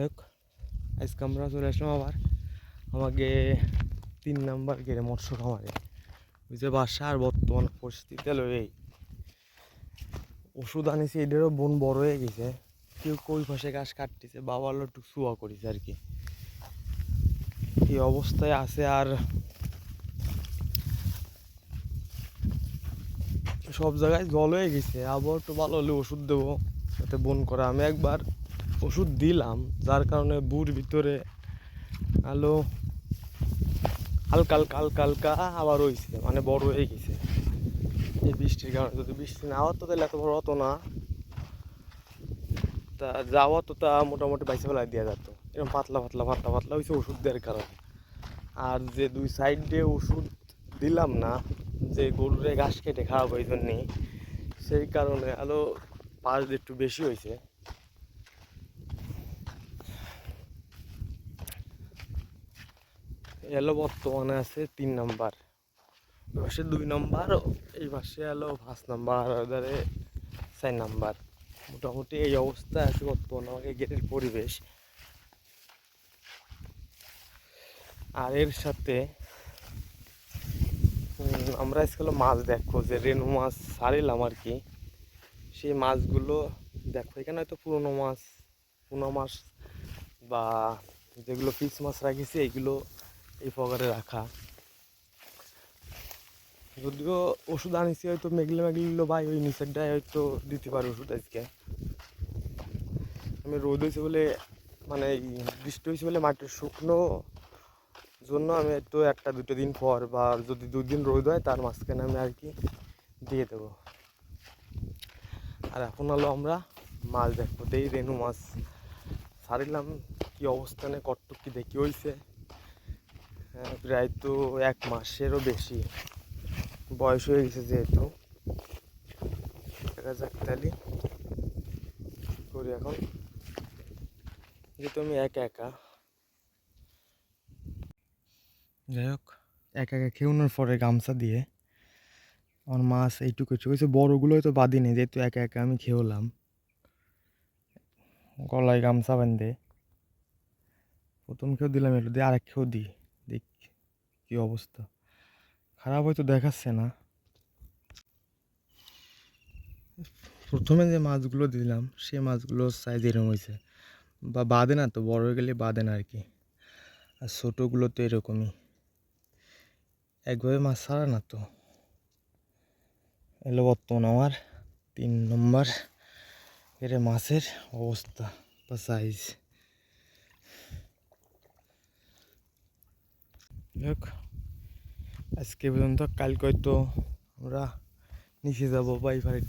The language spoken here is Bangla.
হোক আজকে আমরা চলে আসলাম আবার আমাকে তিন নাম্বার গেড়ে মৎস্য খামারে ওই যে বাসা আর বর্তমান পরিস্থিতি হলো এই ওষুধ আনিছি, এদেরও বোন বড় হয়ে গেছে। কেউ কই পাশে ঘাস কাটতেছে, বাবা হলো একটু শুয়া করেছে আর কি। এই অবস্থায় আছে আর সব জায়গায় জল হয়ে গেছে আবার একটু ভালো হলে ওষুধ দেবো, যাতে বন করা। আমি একবার ওষুধ দিলাম, যার কারণে বুর ভিতরে আলো হালকা হালকা হালকা হালকা আবার হয়েছে মানে বড় হয়ে গেছে। এই বৃষ্টির কারণে যদি বৃষ্টি না হতো তাহলে এত বড় হতো না। তা যাওয়া তো তা মোটামুটি বাইসে ফেলা দেওয়া যেত এরকম পাতলা পাতলা পাতলা পাতলা হয়েছে ওষুধ দেওয়ার কারণে। আর যে দুই সাইডে ওষুধ দিলাম না, যে গরুরে ঘাস কেটে খাওয়াবো এই জন্যে সেই কারণে আলো পাঁচ একটু বেশি হয়েছে এলো বর্তমানে আছে তিন নাম্বার। ওই পাশে দুই নাম্বার, এই পাশে এলো পাঁচ নাম্বার ওধারে চার নাম্বার। মোটামুটি এই অবস্থায় আছে বর্তমানে আমাকে গেটের পরিবেশ। আর এর সাথে আমরা আজকাল মাছ দেখো যে রেনু মাছ ছাড়িলাম আর কি। সেই মাছগুলো দেখো, এখানে হয়তো পুরোনো মাছ পুনো মাছ বা যেগুলো পিস মাছ রাখিছি, এগুলো এই পকারে রাখা। যদিও ওষুধ আনিছি হয়তো মেঘলে মেঘলিগুলো ভাই ওই নিচেরটায় হয়তো দিতে পারে ওষুধ আজকে। আমি রোদ হয়েছে বলে মানে এই বৃষ্টি হয়েছে বলে মাটির শুকনো জন্য আমি একটু একটা দুটো দিন পর বা যদি দুদিন রোদ হয় তার মাঝখানে আমি আর কি দিয়ে দেবো। আর এখন হলো আমরা মাছ দেখব। দেই রেনু মাছ। ছাড়িলাম কি অবস্থানে কটটুক কি দেখি হয়েছে হ্যাঁ, প্রায় তো এক মাসেরও বেশি বয়স হয়ে গেছে যেহেতু। দেখা যাক তাহলে করি এখন। যেহেতু আমি একা একা। যাই হোক। একা একা খেউনোর পরে গামছা দিয়ে। আমার মাছ এইটুকু হয়েছে বড়োগুলো বাদি নেই যেহেতু একা একা আমি খেউলাম গলায় গামছা বেঁধে। প্রথম খেয়েও দিলাম একটু দিয়ে আরেক খেয়েও দিই। দেখ, কী অবস্থা? খারাপ হয়তো দেখাচ্ছে না। প্রথমে যে মাছগুলো দিলাম সে মাছগুলোর সাইজ এরকম হয়েছে। বা বাঁধে না তো, বড় হয়ে গেলে বাঁধে না আর কি আর ছোটোগুলো তো এরকমই। একভাবে মাছ ছাড়া না তো। এলো বর্তমান আমার তিন নম্বর এর মাছের অবস্থা বা সাইজ যাক আজকে পর্যন্ত কালকে হয়তো আমরা নিচে যাব বা এই এবারে